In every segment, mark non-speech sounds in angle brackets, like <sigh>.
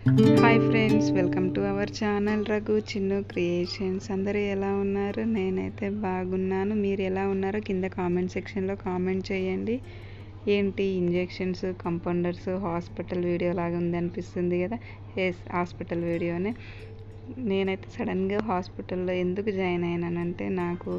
Hi friends welcome to our channel Raghu Chinnu creations అందరూ ఎలా ఉన్నారు? నేనైతే బాగున్నాను. మీరు ఎలా ఉన్నారో కింద కామెంట్ సెక్షన్లో కామెంట్ చేయండి. ఏంటి ఇంజెక్షన్స్ కంపౌండర్స్ హాస్పిటల్ వీడియో లాగా ఉంది అనిపిస్తుంది కదా? ఎస్ హాస్పిటల్ వీడియోనే నేనైతే సడన్గా హాస్పిటల్లో ఎందుకు జాయిన్ అయ్యానంటే నాకు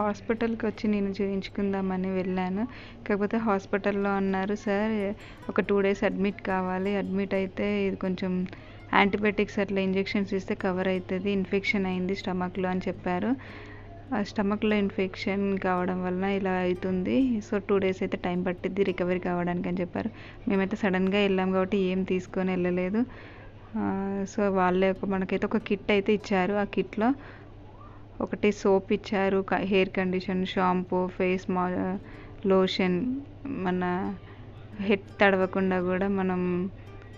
హాస్పిటల్కి వచ్చి నేను చూయించుకుందామని వెళ్ళాను. కాకపోతే హాస్పిటల్లో అన్నారు సార్ ఒక టూ డేస్ అడ్మిట్ కావాలి. అడ్మిట్ అయితే ఇది కొంచెం యాంటీబయాటిక్స్ అట్లా ఇంజెక్షన్స్ ఇస్తే కవర్ అవుతుంది ఇన్ఫెక్షన్ అయింది స్టమక్లో అని చెప్పారు. ఆ స్టమక్లో ఇన్ఫెక్షన్ కావడం వలన ఇలా అవుతుంది. సో టూ డేస్ అయితే టైం పట్టిద్ది రికవరీ కావడానికి అని చెప్పారు. మేమైతే సడన్గా వెళ్ళాం కాబట్టి ఏం తీసుకొని వెళ్ళలేదు. సో వాళ్ళే ఒక మనకైతే ఒక కిట్ అయితే ఇచ్చారు. ఆ కిట్లో ఒకటి సోప్ ఇచ్చారు హెయిర్ కండిషన్ షాంపూ ఫేస్ మా లోషన్ మన హెడ్ తడవకుండా కూడా మనం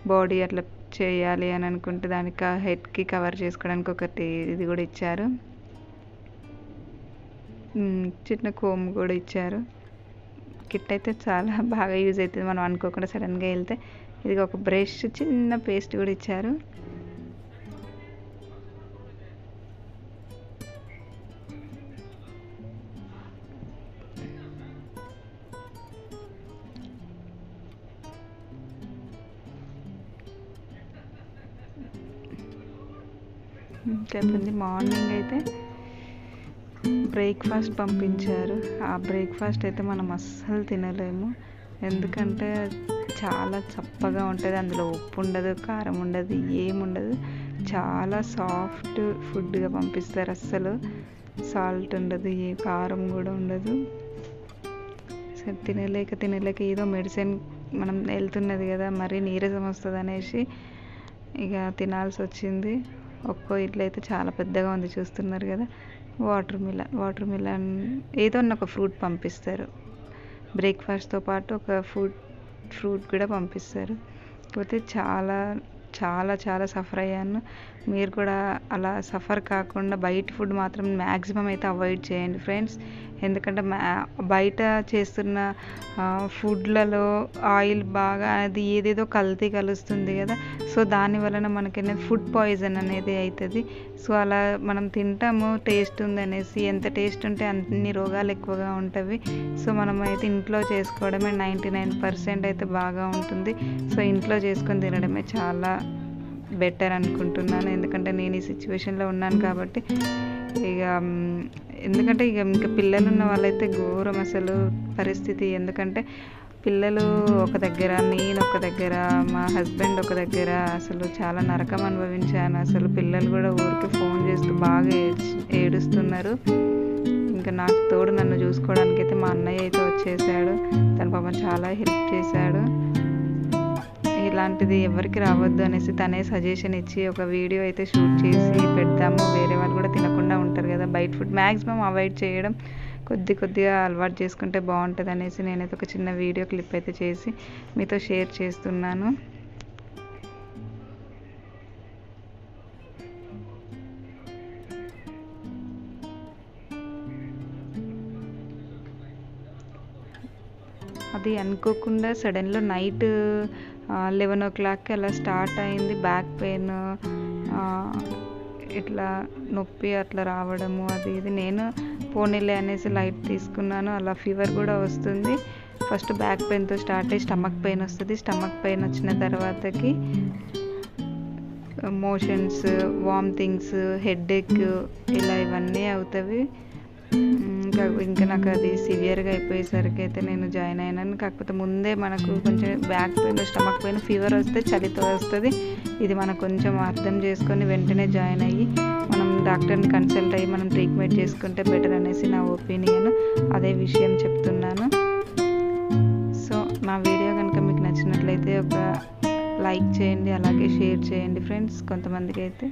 బాడీ అట్లా చేయాలి అని అనుకుంటే దానికి హెడ్కి కవర్ చేసుకోవడానికి ఒకటి ఇది కూడా ఇచ్చారు. చిన్న కోమ్ కూడా ఇచ్చారు. కిట్ అయితే చాలా <laughs> బాగా యూజ్ అవుతుంది. మనం అనుకోకుండా సడన్గా వెళ్తే. ఇది ఒక బ్రష్ చిన్న పేస్ట్ కూడా ఇచ్చారు. చెప్పింది మార్నింగ్ అయితే బ్రేక్ఫాస్ట్ పంపించారు. ఆ బ్రేక్ఫాస్ట్ అయితే మనం అస్సలు తినలేము. ఎందుకంటే చాలా చప్పగా ఉంటుంది. అందులో ఉప్పు ఉండదు కారం ఉండదు ఏముండదు చాలా సాఫ్ట్ ఫుడ్గా పంపిస్తారు అస్సలు. సాల్ట్ ఉండదు ఏ కారం కూడా ఉండదు. సరే తినలేక తినలేక ఏదో మెడిసిన్ మనం వెళ్తున్నది కదా మరీ నీరసం వస్తుంది అనేసి ఇక తినాల్సి వచ్చింది. ఒక్కో ఇల్లు అయితే చాలా పెద్దగా ఉంది చూస్తున్నారు కదా. వాటర్ మిలన్ వాటర్ మిలన్ ఏదో ఒక ఫ్రూట్ పంపిస్తారు. బ్రేక్ఫాస్ట్తో పాటు ఒక ఫ్రూట్ ఫ్రూట్ కూడా పంపిస్తారు. పోతే చాలా చాలా చాలా సఫర్ అయ్యాను. మీరు కూడా అలా సఫర్ కాకుండా బయట ఫుడ్ మాత్రం మ్యాక్సిమం అయితే అవాయిడ్ చేయండి ఫ్రెండ్స్. ఎందుకంటే బయట చేస్తున్న ఫుడ్లలో ఆయిల్ బాగా అది ఏదేదో కల్తీ కలుస్తుంది కదా. సో దాని వలన మనకి ఫుడ్ పాయిజన్ అనేది అవుతుంది సో అలా మనం తింటాము టేస్ట్ ఉందనేసి ఎంత టేస్ట్ ఉంటే అన్ని రోగాలు ఎక్కువగా ఉంటాయి సో మనం అయితే ఇంట్లో చేసుకోవడమే నైంటీ నైన్ పర్సెంట్ అయితే బాగా ఉంటుంది. సో ఇంట్లో చేసుకొని తినడమే చాలా బెటర్ అనుకుంటున్నాను. ఎందుకంటే నేను ఈ సిచ్యువేషన్లో ఉన్నాను కాబట్టి ఇక ఎందుకంటే ఇక ఇంకా పిల్లలు ఉన్న వాళ్ళైతే ఘోరం అసలు పరిస్థితి. ఎందుకంటే పిల్లలు ఒక దగ్గర నేను ఒక దగ్గర మా హస్బెండ్ ఒక దగ్గర అసలు చాలా నరకం అనుభవించాను. అసలు పిల్లలు కూడా ఊరికి ఫోన్ చేస్తూ బాగా ఏడుస్తున్నారు. ఇంకా నాకు తోడు నన్ను చూసుకోవడానికి అయితే మా అన్నయ్య అయితే వచ్చేసాడు. తన పాపం చాలా హెల్ప్ చేశాడు. ఇలాంటిది ఎవరికి రావద్దు అనేసి తనే సజెషన్ ఇచ్చి ఒక వీడియో అయితే షూట్ చేసి పెడతాము. వేరే వాళ్ళు కూడా తినకుండా ఉంటారు కదా. బయట ఫుడ్ మ్యాక్సిమం అవాయిడ్ చేయడం కొద్ది కొద్దిగా అలవాటు చేసుకుంటే బాగుంటుంది అనేసి నేనైతే ఒక చిన్న వీడియో క్లిప్ అయితే చేసి మీతో షేర్ చేస్తున్నాను. అది అనుకోకుండా సడన్లో నైట్ లెవెన్ ఓ క్లాక్కి అలా స్టార్ట్ అయింది. బ్యాక్ పెయిన్ ఇట్లా నొప్పి అట్లా రావడము అది ఇది. నేను పోనీలే అనేసి లైట్ తీసుకున్నాను. అలా ఫీవర్ కూడా వస్తుంది. ఫస్ట్ బ్యాక్ పెయిన్తో స్టార్ట్ అయ్యి స్టమక్ పెయిన్ వస్తుంది. స్టమక్ పెయిన్ వచ్చిన తర్వాతకి మోషన్స్ వామిటింగ్స్ హెడేక్ ఇలా ఇవన్నీ అవుతాయి ఇంకా ఇంకా నాకు అది సివియర్గా అయిపోయేసరికి అయితే నేను జాయిన్ అయినాను. కాకపోతే ముందే మనకు కొంచెం back pain stomach pain fever వస్తే చలితో వస్తుంది. ఇది మనం కొంచెం అర్థం చేసుకొని వెంటనే జాయిన్ అయ్యి మనం డాక్టర్ని కన్సల్ట్ అయ్యి మనం ట్రీట్మెంట్ చేసుకుంటే బెటర్ అనేసి నా ఒపీనియన్ అదే విషయం చెప్తున్నాను. సో నా వీడియో కనుక మీకు నచ్చినట్లయితే ఒక లైక్ చేయండి అలాగే షేర్ చేయండి ఫ్రెండ్స్ కొంతమందికి అయితే